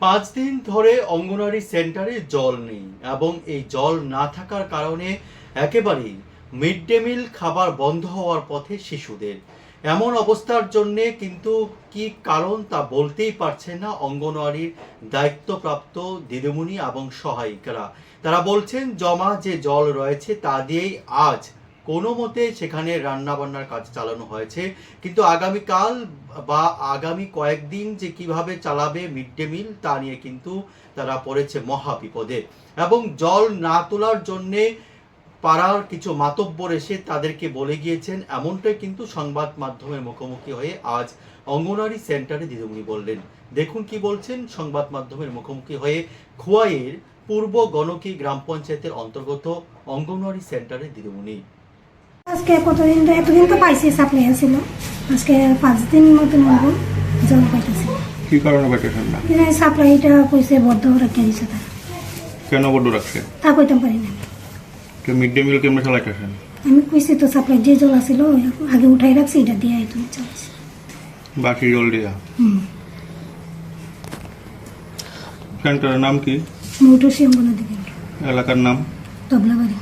পাঁচ দিন ধরে অঙ্গনওয়াড়ি সেন্টারে জল নেই এবং এই জল না থাকার কারণে একেবারেই মিড ডে মিল খাবার বন্ধ হওয়ার পথে শিশুদের। এমন অবস্থার জন্যে কিন্তু কি কারণ তা বলতেই পারছে না অঙ্গনওয়াড়ির দায়িত্বপ্রাপ্ত দিদিমণি এবং সহায়িকারা। তারা বলছেন, জমা যে জল রয়েছে তা দিয়েই আজ কোনো মতে সেখানে রান্নাবান্নার কাজ চালানো হয়েছে। কিন্তু আগামীকাল বা আগামী কয়েকদিন যে কীভাবে চালাবে মিড ডে মিল, তা নিয়ে কিন্তু তারা পড়েছে মহা বিপদে। এবং জল না তোলার জন্যে পাড়ার কিছু মাতব্বর এসে তাদেরকে বলে গিয়েছেন, এমনটাই কিন্তু সংবাদ মাধ্যমের মুখোমুখি হয়ে আজ অঙ্গনওয়াড়ি সেন্টারে দিদিমণি বললেন। দেখুন কি বলছেন সংবাদ মাধ্যমের মুখোমুখি হয়ে খোয়াইয়ের পূর্ব গণকি গ্রাম পঞ্চায়েতের অন্তর্গত অঙ্গনওয়াড়ি সেন্টারে দিদিমণি। আজকে কতদিন তো এতদিন তো পাইছি সাপ্লাই ছিল আজকে পাঁচ দিন মতন হব জল পাইতেছি। কি কারণে পাইতেছেন না? সাপ্লাইটা কইছে বদ্ধ রেখে দিছে তারা। কেন বড্ড রাখছে তা কইতাম পারি না। তো মিড ডে মিল কেমনে চালাইতেছেন? আমি কইছি তো সাপ্লাই যে জল আছিল আগে উঠাই রাখছি এটা দিয়ে তুমি চলছে বাকি জল দিয়া? হুম। সেন্টারের নাম কি? মৌটুসি অঙ্গনা দিকে এলাকার নাম? তবলাবাড়ি।